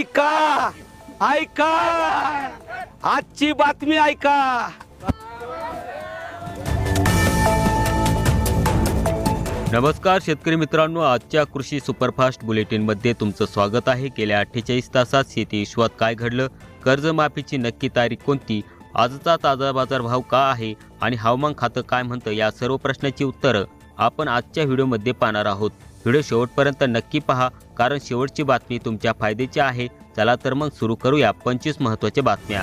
ऐका ऐका. आजची बातमी ऐका. नमस्कार शेतकरी मित्रांनो. आजच्या कृषी सुपरफास्ट बुलेटिनमध्ये तुमचं स्वागत आहे. गेल्या अठ्ठेचाळीस तासात शेती विश्वात काय घडलं? कर्जमाफीची नक्की तारीख कोणती? आजचा ताजा बाजारभाव का आहे? आणि हवामान खातं काय म्हणतं? या सर्व प्रश्नाची उत्तरं आपण आजच्या व्हिडिओमध्ये पाहणार आहोत. व्हिडिओ शेवटपर्यंत नक्की पहा. कारण शेवटची बातमी तुमच्या फायद्याची आहे. चला तर मग सुरू करूया पंचवीस महत्त्वाच्या बातम्या.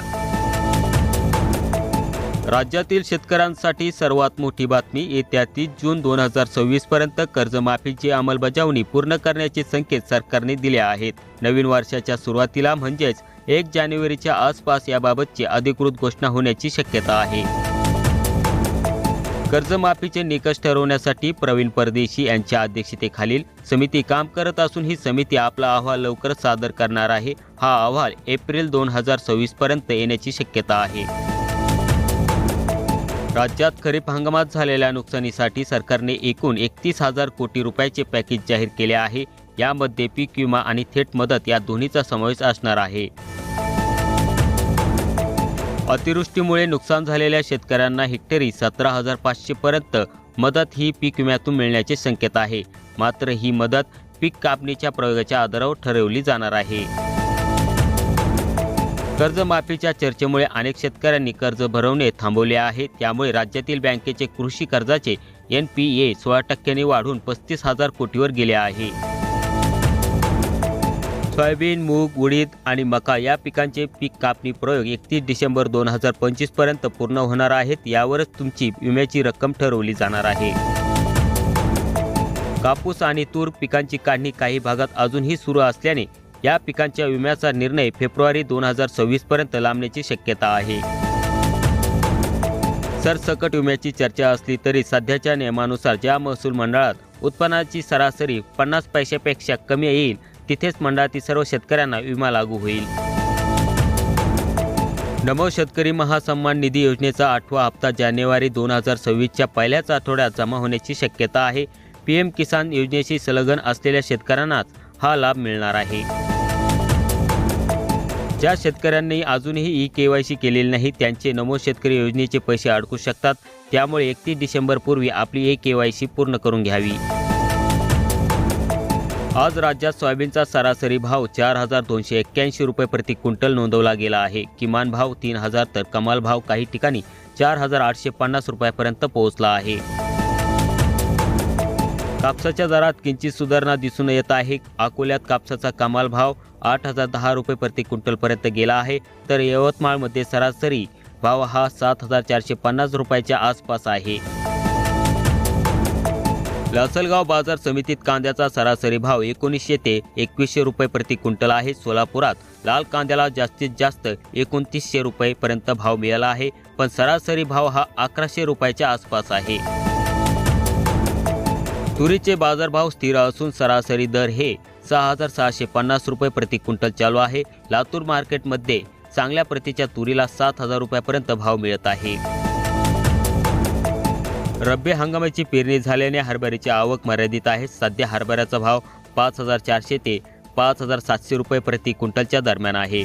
राज्यातील शेतकऱ्यांसाठी सर्वात मोठी बातमी येत्या तीस जून दोन हजार सव्वीस पर्यंत कर्जमाफीची अंमलबजावणी पूर्ण करण्याचे संकेत सरकारने दिले आहेत. नवीन वर्षाच्या सुरुवातीला म्हणजेच एक जानेवारीच्या आसपास याबाबतची अधिकृत घोषणा होण्याची शक्यता आहे. कर्जमाफीचे निकष ठरवण्यासाठी प्रवीण परदेशी यांच्या अध्यक्षतेखालील समिती काम करत असून ही समिती आपला अहवाल लवकरच सादर करणार आहे. हा अहवाल एप्रिल दोन हजार सव्वीस पर्यंत येण्याची शक्यता आहे. राज्यात खरीप हंगामात झालेल्या नुकसानीसाठी सरकारने एकूण एकतीस हजार कोटी रुपयाचे पॅकेज जाहीर केले आहे. यामध्ये पीक विमा आणि थेट मदत या दोन्हीचा समावेश असणार आहे. अतिवृष्टीमुळे नुकसान झालेल्या शेतकऱ्यांना हेक्टरी सतरा हजार पाचशेपर्यंत मदत ही पीक विम्यातून मिळण्याचे संकेत आहे. मात्र ही मदत पीक कापणीच्या प्रयोगाच्या आधारावर ठरवली जाणार आहे. कर्जमाफीच्या चर्चेमुळे अनेक शेतकऱ्यांनी कर्ज भरवणे थांबवले आहे. त्यामुळे राज्यातील बँकेचे कृषी कर्जाचे एन पी ए सोळा टक्क्यांनी वाढून पस्तीस हजार कोटीवर गेले आहे. सोयाबीन मूग उडीद आणि मका या पिकांचे पीक कापणी प्रयोग एकतीस डिसेंबर दोन हजार पंचवीसपर्यंत पूर्ण होणार आहेत. यावरच तुमची विम्याची रक्कम ठरवली जाणार आहे. कापूस आणि तूर पिकांची काढणी काही भागात अजूनही सुरू असल्याने या पिकांच्या विम्याचा निर्णय फेब्रुवारी दोन हजार सव्वीस पर्यंत लांबण्याची शक्यता आहे. सरसकट विम्याची चर्चा असली तरी सध्याच्या नियमानुसार ज्या महसूल मंडळात उत्पन्नाची सरासरी पन्नास पैशापेक्षा कमी येईल तिथेच मंडळातील सर्व शेतकऱ्यांना विमा लागू होईल. नमो शेतकरी महासन्मान निधी योजनेचा आठवा हप्ता जानेवारी दोन हजार सव्वीसच्या पहिल्याच आठवड्यात जमा होण्याची शक्यता आहे. पी एम किसान योजनेशी संलग्न असलेल्या शेतकऱ्यांनाच हा लाभ मिळणार आहे. ज्या शेतकऱ्यांनी अजूनही ई के वाय सी केलेली नाही त्यांचे नमो शेतकरी योजनेचे पैसे अडकू शकतात. त्यामुळे एकतीस डिसेंबरपूर्वी आपली ए के वाय सी पूर्ण करून घ्यावी. आज राज्यात सोयाबीनचा सरासरी भाव चार हजार दोनशे एक्क्याऐंशी रुपये प्रति क्विंटल नोंदवला गेला आहे. किमान भाव तीन हजार तर कमाल भाव काही ठिकाणी चार हजार आठशे पन्नास रुपयापर्यंत पोहोचला आहे. कापसाच्या दरात किंचित सुधारणा दिसून येत आहे. अकोल्यात कापसाचा कमाल भाव आठ हजार दहा रुपये प्रति क्विंटलपर्यंत गेला आहे. तर यवतमाळमध्ये सरासरी भाव हा सात हजार चारशे पन्नास रुपयाच्या आसपास आहे. लासलगाव बाजार समितीत कांद्याचा सरासरी भाव एकोणीसशे ते एकवीसशे रुपये प्रति क्विंटल आहे. सोलापुरात लाल कांद्याला जास्तीत जास्त एकोणतीसशे रुपयेपर्यंत भाव मिळाला आहे पण सरासरी भाव हा अकराशे रुपयाच्या आसपास आहे. तुरीचे बाजारभाव स्थिर असून सरासरी दर हे सहा हजार सहाशे पन्नास रुपये प्रति क्विंटल चालू आहे. लातूर मार्केटमध्ये चांगल्या प्रतीच्या तुरीला सात हजार रुपयापर्यंत भाव मिळत आहे. रब्बी हंगामाची पेरणी झाल्याने हरभऱ्याची आवक मर्यादित आहे. सध्या हरभऱ्याचा भाव पाच हजार चारशे ते पाच हजार सातशे रुपये प्रति क्विंटलच्या दरम्यान आहे.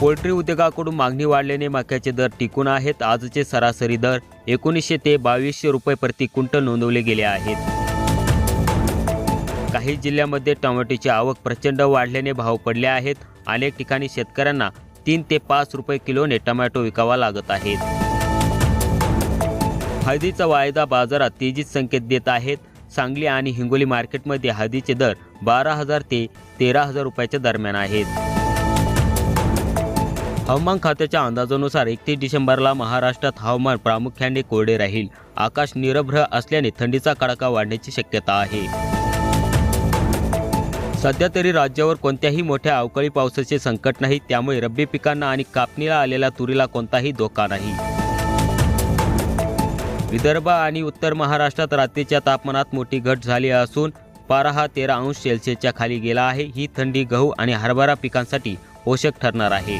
पोल्ट्री उद्योगाकडून मागणी वाढल्याने मक्याचे दर टिकून आहेत. आजचे सरासरी दर एकोणीसशे ते बावीसशे रुपये प्रति क्विंटल नोंदवले गेले आहेत. काही जिल्ह्यामध्ये टोमॅटोची आवक प्रचंड वाढल्याने भाव पडले आहेत. अनेक ठिकाणी शेतकऱ्यांना तीन ते पाच रुपये किलोने टोमॅटो विकावा लागत आहेत हळदीचा वायदा बाजारात तेजीत संकेत देत आहेत. सांगली आणि हिंगोली मार्केटमध्ये हळदीचे दर बारा हजार ते तेरा हजार रुपयाच्या दरम्यान आहेत. हवामान खात्याच्या अंदाजानुसार एकतीस डिसेंबरला महाराष्ट्रात हवामान प्रामुख्याने कोरडे राहील. आकाश निरभ्र असल्याने थंडीचा कडाका वाढण्याची शक्यता आहे. सध्या तरी राज्यावर कोणत्याही मोठ्या अवकाळी पावसाचे संकट नाही त्यामुळे रब्बी पिकांना आणि कापणीला आलेल्या तुरीला कोणताही धोका नाही. विदर्भ आणि उत्तर महाराष्ट्रात रात्रीच्या तापमानात मोठी घट झाली असून पारा हा तेरा अंश सेल्सिअसच्या खाली गेला आहे. ही थंडी गहू आणि हरभरा पिकांसाठी पोषक ठरणार आहे.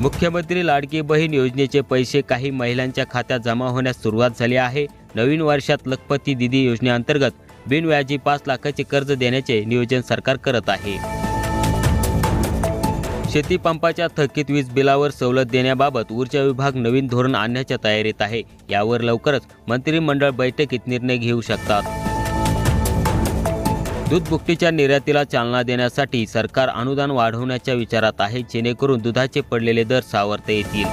मुख्यमंत्री लाडकी बहीण योजनेचे पैसे काही महिलांच्या खात्यात जमा होण्यास सुरुवात झाली आहे. नवीन वर्षात लखपती दिदी योजनेअंतर्गत बिनव्याजी पाच लाखाचे कर्ज देण्याचे नियोजन सरकार करत आहे. शेती पंपाच्या थकीत वीज बिलावर सवलत देण्याबाबत ऊर्जा विभाग नवीन धोरण आणण्याच्या तयारीत आहे. यावर लवकरच मंत्रिमंडळ बैठकीत निर्णय घेऊ शकतात. दूध बुकटीच्या निर्यातीला चालना देण्यासाठी सरकार अनुदान वाढवण्याच्या विचारात आहे जेणेकरून दुधाचे पडलेले दर सावरता येतील.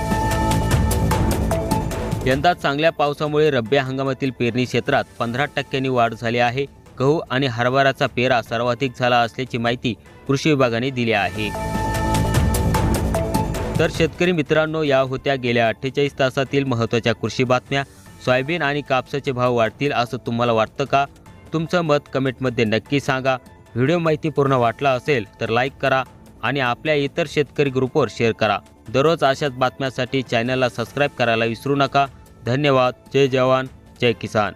यंदा चांगल्या पावसामुळे रब्बी हंगामातील पेरणी क्षेत्रात पंधरा टक्क्यांनी वाढ झाली आहे. गहू आणि हरभराचा पेरा सर्वाधिक झाला असल्याची माहिती कृषी विभागाने दिली आहे. तर शेतकरी मित्रांनो या होत्या गेल्या अठ्ठेचाळीस तासातील महत्त्वाच्या कृषी बातम्या. सोयाबीन आणि कापसाचे भाव वाढतील असं तुम्हाला वाटतं का? तुमचं मत कमेंटमध्ये नक्की सांगा. व्हिडिओ माहितीपूर्ण वाटला असेल तर लाईक करा आणि आपल्या इतर शेतकरी ग्रुपवर शेअर करा. दररोज अशाच बातम्यांसाठी चॅनलला सबस्क्राईब करायला विसरू नका. धन्यवाद. जय जवान. जय किसान.